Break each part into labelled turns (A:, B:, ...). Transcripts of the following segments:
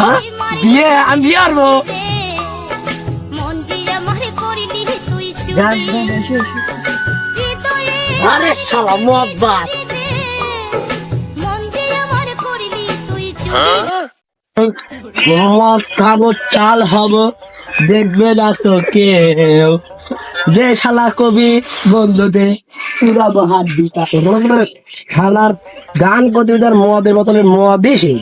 A: হ্যাঁ? বিয়ে, আমি বিয়ে করব। আরে শালা মোহাব্বত মদ খাব, চাল হব দেখবে না তো কেউ। যে শালা কবি বন্ধুতে পুরাবো হাত দিতা। শালার গান কবিতার মদের বোতলের মদ দিছি।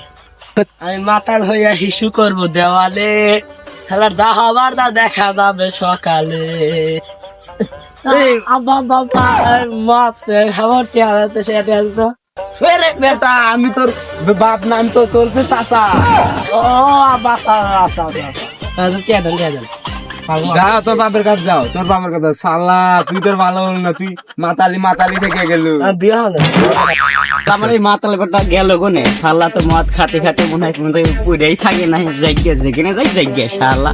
A: আমি মাতাল হইয়া হিসু করব দেওয়ালে। শালার যা হবার তা দেখা যাবে সকালে। আব্বা বাবা মদ খাবার চেয়ার সেটা তো
B: আরে বেটা আমি তোর বাপ না আমি তো তোর চাচা।
A: ও
B: যা তোর বাপের কাছে যাও তোর বাপের কাছে সালা তুই তোর ভালো হল না তুই মাতালি মাতালি থেকে গেল।
A: বিয়ে হবে আমার এই মাতাল বেটা গেল কোনে? শালা তো মদ খাতে খাতে মনে হয় কোনো জায়গায় পুরেই থাকে না। জায়গা যেখানে যাই জায়গা শালা।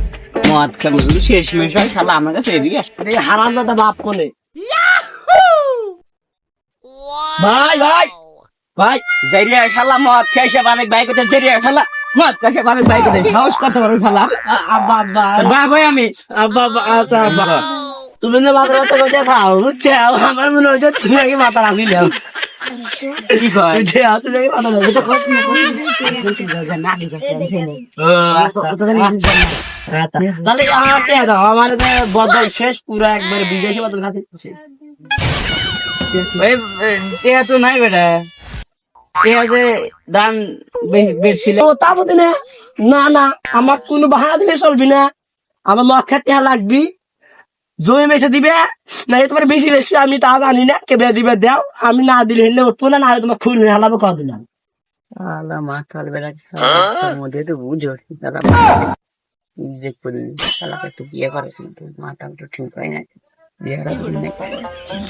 A: মদ খাবে শেষ মেশ হয় শালা আমার কাছে এদিকে আসে। এই হারাম দাদা বাপ কোনে? ভাই ভাই ভাই জেরিয়া শালা মদ খেয়েছে বানে বাইক করতে জেরিয়া শালা মদ খেয়েছে বানে বাইক করতে সাহস করতে পারো শালা? আব্বা আব্বা। বাবাই আমি। আব্বা আব্বা আচ্ছা আব্বা। তুমি না মাথা মাথা দেখাও বুঝছে আমার মনে হচ্ছে তুমি আগে মাথা রাখি কি কয় যে হাতে লাগে মাথা লাগে এটা কষ্ট তাহলে আমার টেয়া দাও আমার তো বদল শেষ পুরো একবারে বিদেশি বদল খাতে ওই টেয়া তো নাই বেটা। দান বেচছিল। ও তা বলতে না। না না আমার কোনো বাহানা দিলে চলবি না। আমার মদ খেতে লাগবি। জমি মেসে দিবে? না এ তোমার বেশি বেশি আমি তা জানি না। কেবে দিবে দাও। আমি না দিলে হেলে উঠবো না হলে তোমার খুলবে হালাবো কবে না। আলা মাথার বেড়া মধ্যে তো বুঝো যে করি শালাকে একটু বিয়ে করে কিন্তু মাথা তো ঠিক হয় না।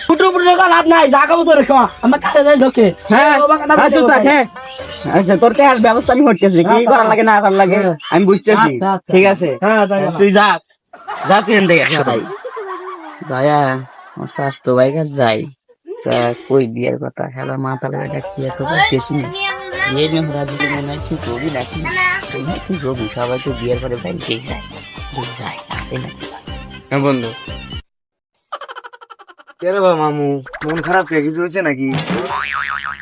A: ফুটো ফুটো কাল নাই। যা খাব তো রেখো আমার কাছে যাই ঢোকে। হ্যাঁ আচ্ছা হ্যাঁ। আচ্ছা তোর কে আর ব্যবস্থা আমি করতেছি? কি করার লাগে না করার লাগে? আমি বুঝতেছি। ঠিক আছে? হ্যাঁ তুই যা। যা তুই এখান থেকে ভাইয়া আমার স্বাস্থ্য ভাই কাছে যাই। তা কই বিয়ের কথা খেলার মাথা লাগে ডাকি এত বেশি না বিয়ে নিয়ে হরা দিলে মনে হয় ঠিক হবি নাকি? মনে হয় ঠিক হবি সবাই তো বিয়ের পরে বাড়িতেই যায়। যায় আসে না।
B: হ্যাঁ বন্ধু। কেরে বা মামু মন খারাপ কে কিছু হয়েছে নাকি?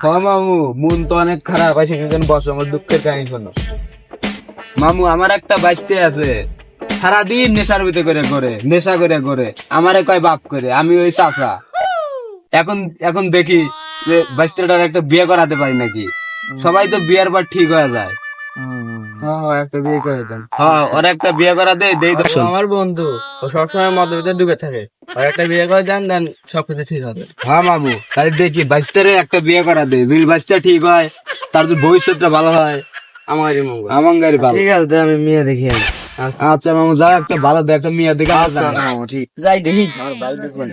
B: হ্যাঁ মামু মন তো অনেক খারাপ আছে সেজন বসো আমার দুঃখের কাহিনী শোনো। মামু আমার একটা বাচ্চা আছে। সারাদিন নেশার ভিতরে করে করে নেশা করে করে। আমারে কয় বাপ করে আমি ওই চাচা। এখন এখন দেখি যে বাচ্চাটার একটা বিয়ে করাতে পারি নাকি। সবাই তো বিয়ের পর ঠিক হয়ে যায়। হ্যাঁ একটা বিয়ে করে দেন। হ্যাঁ ওর একটা বিয়ে করা দে দেই তো।
C: আমার বন্ধু ও সবসময় মদের ভিতরে ডুবে থাকে। একটা বিয়ে করে দেন দেন সবকিছু ঠিক হবে।
B: হ্যাঁ মামু তাহলে দেখি একটা বিয়ে করা দে। যদি বাইশটা ঠিক হয় তার ভবিষ্যৎটা ভালো হয়।
C: আমারই মঙ্গল।
B: আমার ভালো।
C: ঠিক আছে আমি মেয়ে দেখি
B: আচ্ছা মামু যা একটা ভালো দে একটা মেয়ে দেখে আচ্ছা
C: ঠিক
A: যাই দেখি আমার ভাই দেখবেন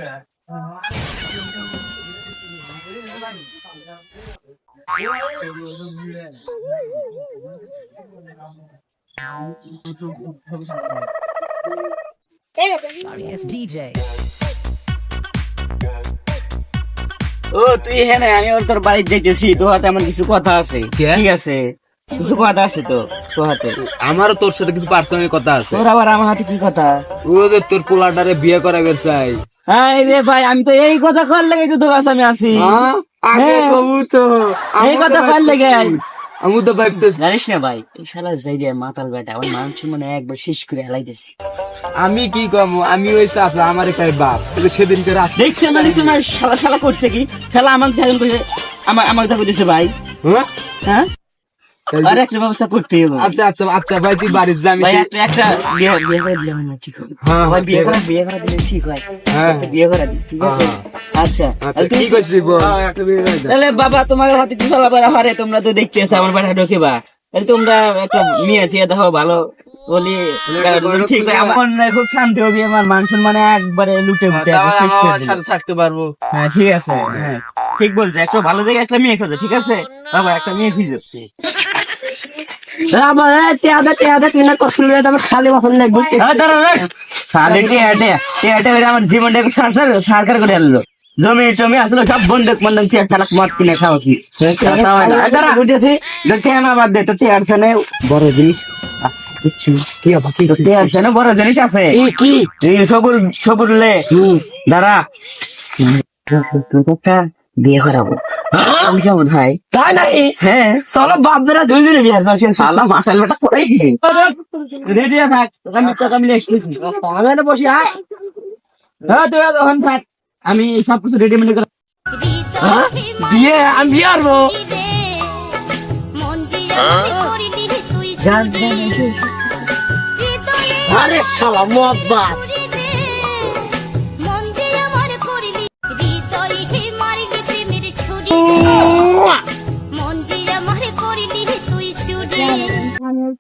D: Sorry, it's DJ.
A: ও তুই হ্যাঁ আমি ওর তোর বাড়ি যাইতেছি তোর হাতে আমার কিছু কথা আছে
B: কে?
A: ঠিক আছে কিছু কথা আছে তো তোর হাতে?
B: আমারও তোর সাথে কিছু পার্সোনাল কথা আছে।
A: তোর আবার আমার হাতে কি কথা?
B: ও যে তোর পোলাটারে বিয়ে করাবে চাই।
A: রে ভাই আমি তো এই কথা কর লেগে তো তোর কাছে আমি আছি।
B: হ্যাঁ? আগে
A: হ্যাঁ।
B: তো।
A: এই কথা কর লেগে।
B: আমি তো ভাবতেছি।
A: জানিস না ভাই এই শালা যাই রে মাতাল বেটা আমার মানুষ মনে একবার শেষ করে হেলাইতেছি
B: আমি কি কম? আমি ওই চাচা আমার বাপ। কিন্তু সেদিনকে রাস্তা
A: দেখছে না দেখছে না শালা শালা করছে কি? শালা আমাকে যখন করছে আমার আমাকে করতেছে ভাই।
B: হ্যাঁ?
A: হ্যাঁ? আর একটা ব্যবস্থা করতে হবে।
B: আচ্ছা আচ্ছা আচ্ছা ভাই তুই বাড়ির যা
A: ভাই একটা একটা বিয়ে বিয়ে করে দিলে না ঠিক হবে।
B: হ্যাঁ,
A: ভাই বিয়ে
B: বিয়ে
A: করে বিয়ে করে দিলে ঠিক হয়।
B: হ্যাঁ।
A: বিয়ে করে দিই ঠিক আছে?
B: হ্যাঁ।
A: আচ্ছা
B: আচ্ছা কি করছিস বল?
C: একটা বিয়ে করে দেন
A: তাহলে বাবা তোমার হাতে তো চলা বেড়া হারে তোমরা তো দেখতে এসে আমার বাড়ি ঢোকে বা তাহলে তোমরা একটা মেয়ে আছে দেখো ভালো বলি ঠিক হয়। আমার খুব শান্তি হবে আমার মান সম্মানে একবারে লুটে উঠে
C: আমার সাথে থাকতে পারব।
A: হ্যাঁ ঠিক আছে হ্যাঁ। ঠিক বলছে একটা ভালো জায়গায় একটা মেয়ে খোঁজো ঠিক আছে? বাবা একটা মেয়ে খুঁজো। আমার সরকার করে আনলো। জমি আসলে সব বন্ধক বন্ধক চেয়ে তালাক মদ কিনে খাওয়াছি বুঝেছি বাদ দে তো টেয়ার সেনে বড় জিনিস বড় জিনিস আছে। কি? সবুর সবুর লে। দাঁড়া। বিয়ে করাবো। আমি কেমন ভাই তাই নাকি? হ্যাঁ। চলো বাপ বেড়া দুইজনে বিয়ে করছি সালা মাসাল বেটা করেই রেডি থাক আমি টাকা মিলে এসেছি আমি এনে বসি আয় হ্যাঁ তুই তখন থাক। আমি সব কিছু রেডি মিলে বিয়ে আমি বিয়ে করব। আরে শালা মোয়াব্বা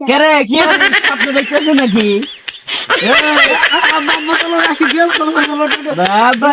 A: কেরে কি আপনি দেখতেছেন নাকি বাবা